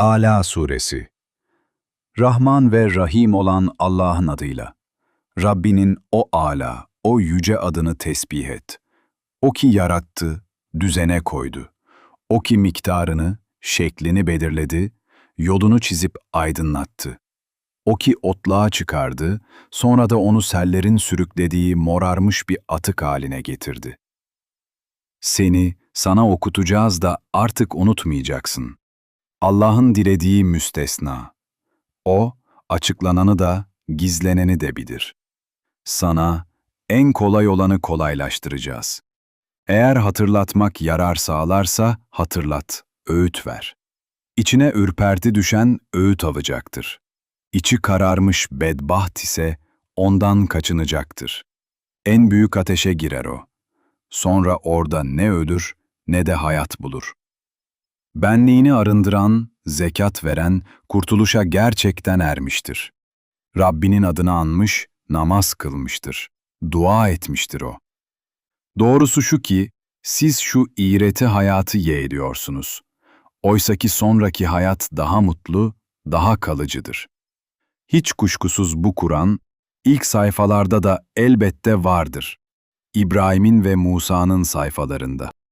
Ala Suresi Rahman ve Rahim olan Allah'ın adıyla. Rabbinin o ala, o yüce adını tesbih et. O ki yarattı, düzene koydu. O ki miktarını, şeklini belirledi, yolunu çizip aydınlattı. O ki otluğa çıkardı, sonra da onu sellerin sürüklediği morarmış bir atık haline getirdi. Seni, sana okutacağız da artık unutmayacaksın. Allah'ın dilediği müstesna. O, açıklananı da, gizleneni de bilir. Sana en kolay olanı kolaylaştıracağız. Eğer hatırlatmak yarar sağlarsa hatırlat, öğüt ver. İçine ürperti düşen öğüt alacaktır. İçi kararmış bedbaht ise ondan kaçınacaktır. En büyük ateşe girer o. Sonra orada ne ölür ne de hayat bulur. Benliğini arındıran, zekat veren, kurtuluşa gerçekten ermiştir. Rabbinin adını anmış, namaz kılmıştır. Dua etmiştir o. Doğrusu şu ki, siz şu iğreti hayatı yeğliyorsunuz. Oysaki sonraki hayat daha mutlu, daha kalıcıdır. Hiç kuşkusuz bu Kur'an, ilk sayfalarda da elbette vardır. İbrahim'in ve Musa'nın sayfalarında.